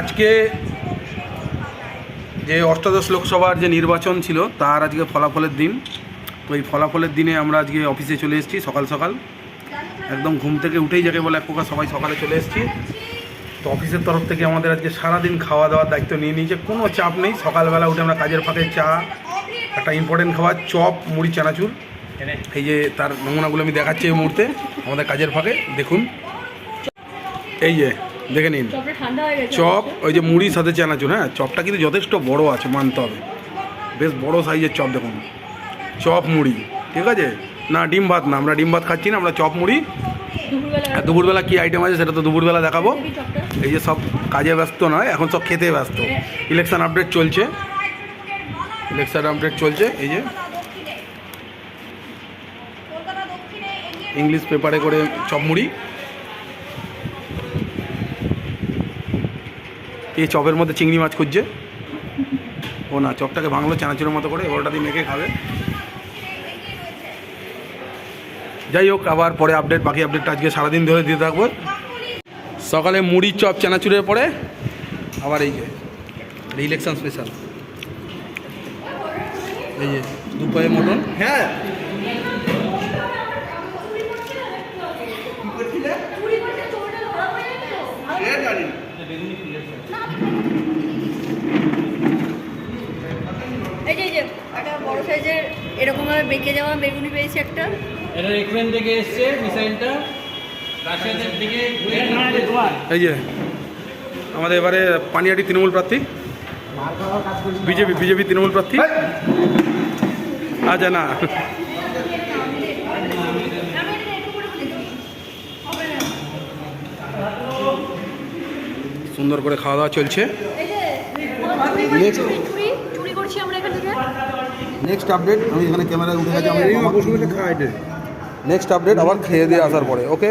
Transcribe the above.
আজকে যে অষ্টাদশ লোকসভার যে নির্বাচন ছিল, তার আজকে ফলাফলের দিন। তো এই ফলাফলের দিনে আমরা আজকে অফিসে চলে এসেছি সকাল সকাল। একদম ঘুম থেকে উঠেই যাকে বলে এক প্রকার সবাই সকালে চলে এসেছি। তো অফিসের তরফ থেকে আমাদের আজকে সারাদিন খাওয়া দাওয়ার দায়িত্ব নিয়ে নিয়েছে, কোনো চাপ নেই। সকালবেলা উঠে আমরা কাজের ফাঁকে চা, একটা ইম্পর্টেন্ট খাবার, চপ, মুড়ি, চানাচুর। এই যে তার নমুনাগুলো আমি দেখাচ্ছি এই মুহূর্তে, আমাদের কাজের ফাঁকে। দেখুন। এই যে দেখে নিন। হয়ে চপ ওই যে মুড়ির সাথে চানাচুর হ্যাঁ? চপটা কিন্তু যথেষ্ট বড় আছে মানতে হবে। বেশ বড় সাইজের চপ দেখুন। চপ মুড়ি ঠিক আছে? না ডিম ভাত না আমরা ডিম ভাত খাচ্ছি না আমরা চপ মুড়ি। আর দুপুরবেলা কী আইটেম আছে সেটা তো দুপুরবেলা দেখাবো। এই যে সব কাজে ব্যস্ত নয় এখন সব খেতে ব্যস্ত। ইলেকশান আপডেট চলছে। ইলেকশান আপডেট চলছে এই যে। ইংলিশ পেপারে করে চপমুড়ি এই চপের মধ্যে চিংড়ি মাছ খুঁজছে। ও না, চপটাকে ভাঙলো চানাচুরের মতো করে ওটা দিয়ে মেখে খাবে। যাই হোক, আবার পরে আপডেট বাকি আপডেটটা আজকে সারাদিন ধরে দিতে থাকব। সকালে মুড়ি চপ চানাচুরের পরে, আবার এই যে ইলেকশন স্পেশাল এই যে, দুপায়ে মটন। হ্যাঁ। এই যে এই যে একটা বড় সাইজের এরকম ভাবে বেঁকে যাওয়া বেগুনি পেয়েছি একটা। এটা ইউক্রেন থেকে এসছে মিসাইলটা। রাশিয়াদের দিকে এই যে আমাদের এবারে পানিয়াটি তৃণমূল প্রার্থী। বিজেপি বিজেপি তৃণমূল প্রার্থী। আচ্ছা না। সুন্দর করে খাওয়া দাওয়া চলছে। নেক্সট আপডেট আমি এখানে ক্যামেরায় উঠে গেছি নেক্সট আপডেট আবার খেয়ে দিয়ে আসার পরে ওকে